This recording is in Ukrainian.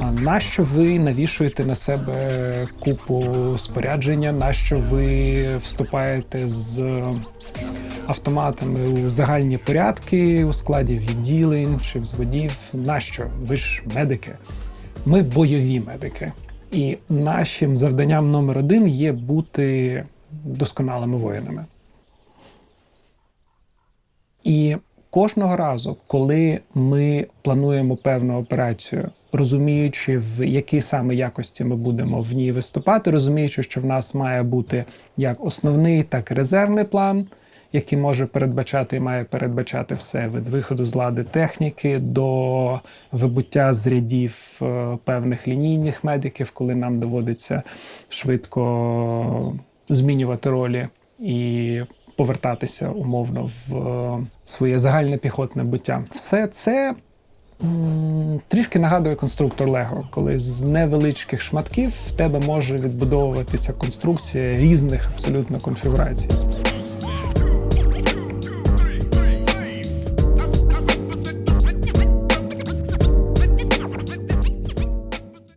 Нащо ви навішуєте на себе купу спорядження? Нащо ви вступаєте з автоматами у загальні порядки у складі відділень чи взводів? Нащо? Ви ж медики. Ми бойові медики. І нашим завданням номер один є бути досконалими воїнами. І кожного разу, коли ми плануємо певну операцію, розуміючи, в якій саме якості ми будемо в ній виступати, розуміючи, що в нас має бути як основний, так і резервний план, який може передбачати і має передбачати все від виходу з лади техніки до вибуття з рядів е, певних лінійних медиків, коли нам доводиться швидко змінювати ролі і повертатися умовно в е, своє загальне піхотне буття. Все це трішки нагадує конструктор Лего, коли з невеличких шматків в тебе може відбудовуватися конструкція різних абсолютно конфігурацій.